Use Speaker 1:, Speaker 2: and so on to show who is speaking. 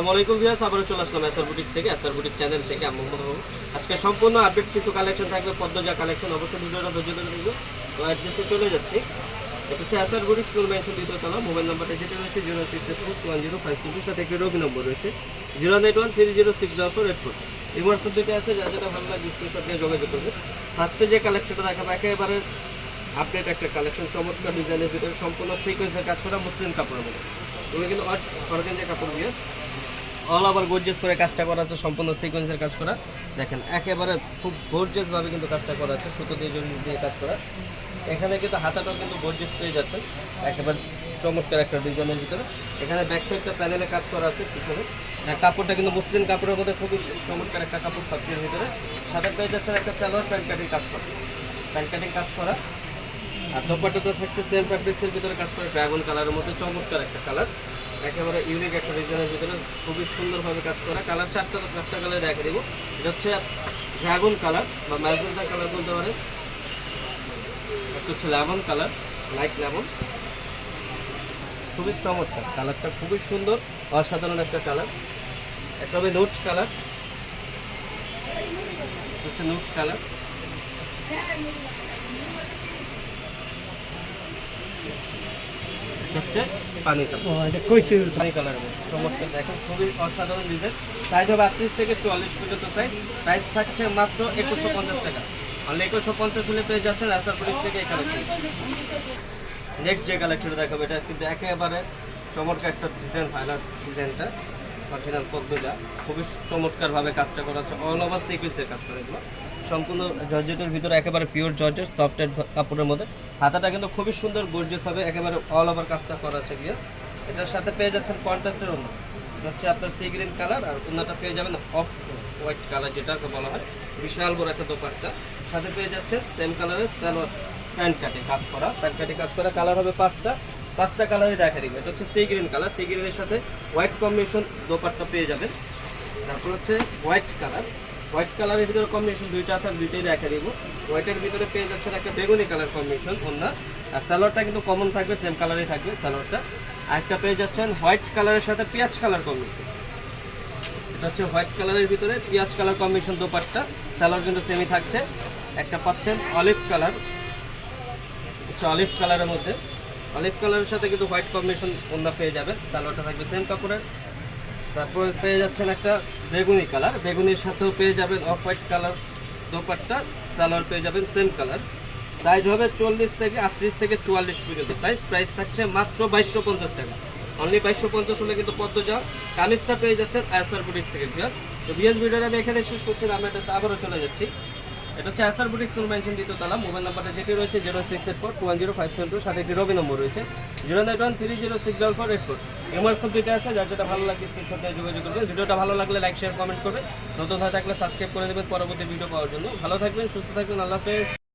Speaker 1: আসসালামু আলাইকুম ভিউয়ার্স চলে আসলাম এসআর বুটিক থেকে এসআর বুটিক চ্যানেল থেকে, আমি আজকে সম্পূর্ণ আপডেট কিছু কালেকশন থাকবে, পদ্মজা কালেকশন অবশ্যই ভিডিওটা চলে যাচ্ছি। এটা হচ্ছে SR boutique school mansion mobile নাম্বারটা যেটা রয়েছে zero six four one zero five two সাথে একটি নম্বর রয়েছে zero nine one three zero six zero four eight four এই হোয়াটসঅ্যাপ আছে যা যেটা ভালো দিয়ে যোগাযোগ করবে ফার্স্টে যে কালেকশনটা দেখাবো, একেবারে আপডেট একটা কালেকশন চমৎকার ডিজাইনের ভিতরে সম্পূর্ণ ফ্রিকোয়েন্সের কাজ করা মুসলিম কাপড়ের মধ্যে। এগুলো কিন্তু অর্গেঞ্জের কাপড় দিয়ে অল ওভার গর্জিয়াস করে কাজটা করা আছে, সম্পূর্ণ সিকোয়েন্সের কাজ করা। দেখেন, একেবারে খুব গর্জিয়াস ভাবে কিন্তু কাজটা করা আছে, সুতো দিয়ে জড়ি দিয়ে কাজ করা। এখানে কিন্তু হাতাটাও কিন্তু গর্জিয়াস পেয়ে যাচ্ছেন। একেবারে চমৎকার একটা ডিজাইনের ভিতরে। এখানে ব্যাক সাইডটা প্যানেলে কাজ করা আছে পিছনে। কাপড়টা কিন্তু মুসলিম কাপড়ের মধ্যে খুবই চমৎকার একটা কাপড় সাবজির ভিতরে। সাথে পেয়ে যাচ্ছেন একটা সালোয়ার, প্যান্ট কাটিং কাজ করা। প্যান্ট কাটিং কাজ করা। আর দোপাট্টাটা থাকছে সেম ফ্যাব্রিক্সের ভিতরে কাজ করে ড্রাগন কালারের মধ্যে চমৎকার একটা কালার একেবারে ইউনিক একটা ডিজাইনের ভিতরে খুবই সুন্দরভাবে কাজ করা। কালার চারটা চারটা কালার দেখা দিব। এটা হচ্ছে ড্রাগন কালার বা ম্যাজেন্টা কালার বলতে পারে একটা হচ্ছে লেমন কালার লাইট লেমন খুবই চমৎকার। কালারটা খুবই সুন্দর, অসাধারণ একটা কালার একটা হবে নোট কালার হচ্ছে নোট কালার হচ্ছে পানি কালার। পানি মধ্যে। চমৎকার দেখেন খুবই অসাধারণ ডিজাইন সাইজ হবে আটত্রিশ থেকে চুয়াল্লিশ পর্যন্ত সাইজ প্রাইস থাকছে মাত্র একুশশো পঞ্চাশ টাকা। অনলি একুশশো পঞ্চাশ হলে পেয়ে যাচ্ছেন রাস্তাপুরিশ থেকে এই কালেকশন নেক্সট যে কালেকশনটা দেখাবো এটা কিন্তু একেবারে চমৎকার একটা ডিজাইন ফাইনাল ডিজাইনটা অরিজিনাল পদ্মজা খুবই চমৎকারভাবে কাজটা করা আছে অল ওভার সিকুয়েন্সের কাজ করে এগুলো। সম্পূর্ণ জর্জেটের ভিতরে একেবারে পিওর জর্জেট সফটের কাপড়ের মধ্যে। হাতাটা কিন্তু খুবই সুন্দর গর্জিয়াস হবে, একেবারে অল ওভার কাজটা করা আছে গ্লাস এটার সাথে পেয়ে যাচ্ছেন কন্ট্রাস্টের অন্য এটা হচ্ছে আপনার সি গ্রিন কালার আর অন্যটা পেয়ে যাবেন অফ হোয়াইট কালার যেটাকে বলা হয়। বিশাল বড় একটা দোপাট্টা। সাথে পেয়ে যাচ্ছেন সেম কালারের সালোয়ার, প্যান্ট কাটে কাজ করা। প্যান্ট কাটে কাজ করা কালার হবে পাঁচটা। পাঁচটা কালারই দেখা দিবে এটা হচ্ছে সি গ্রিন কালার সি গ্রিনের সাথে হোয়াইট কম্বিনেশন দোপাট্টা পেয়ে যাবেন। তারপর হচ্ছে হোয়াইট কালার হোয়াইট কালারের ভিতরে কম্বিনেশন দুইটা আছে দুইটাই দেখা দিব। হোয়াইটের ভিতরে পেয়ে যাচ্ছেন একটা বেগুনি কালার কম্বিনেশন অন্য আর স্যালোয়ারটা কিন্তু কমন থাকবে সেম কালারই থাকবে স্যালোয়ারটা আরেকটা পেয়ে যাচ্ছেন হোয়াইট কালারের সাথে পেঁয়াজ কালার কম্বিনেশন এটা হচ্ছে হোয়াইট কালারের ভিতরে পেঁয়াজ কালার কম্বিনেশন দোপাট্টা। স্যালোয়ার কিন্তু সেমই থাকছে। একটা পাচ্ছেন অলিভ কালার হচ্ছে অলিভ কালারের মধ্যে। অলিভ কালারের সাথে কিন্তু হোয়াইট কম্বিনেশন অন্য পেয়ে যাবেন। সালোয়ারটা থাকবে সেম কাপড়ের। তারপরে পেয়ে যাচ্ছেন একটা বেগুনি কালার। বেগুনির সাথেও পেয়ে যাবেন off white colour dupatta, salwar পেয়ে যাবেন সেম কালার। সাইজ হবে চল্লিশ থেকে আটত্রিশ থেকে চুয়াল্লিশ পর্যন্ত। সাইজ প্রাইস থাকছে মাত্র বাইশশো পঞ্চাশ টাকা। অনলি বাইশশো পঞ্চাশ হলে কিন্তু পদ্ম যা কামিজটা পেয়ে যাচ্ছেন আয়াসার বুটিক থেকে বিয়াস তো বিয়াস ভিডিওটা আমি এখানে শেষ করছি, আমরা এটা আবারও চলে যাচ্ছি। এটা হচ্ছে আসার বুটিক স্কুল মেনশন তলা। মোবাইল নাম্বারটা যেটি রয়েছে zero six eight four two one zero five seven two সাথে একটি রবি নম্বর রয়েছে zero nine one three zero six double four eight four MR সব দুইটা আছে, যার যেটা ভালো লাগে স্ক্রিনশট দিয়ে যোগাযোগ করবেন। ভিডিওটা ভালো লাগলে লাইক শেয়ার কমেন্ট করবেন। নতুন হয়ে থাকলে সাবস্ক্রাইব করে দেবেন পরবর্তী ভিডিও পাওয়ার জন্য। ভালো থাকবেন, সুস্থ থাকবেন, আল্লাহ হাফেজ।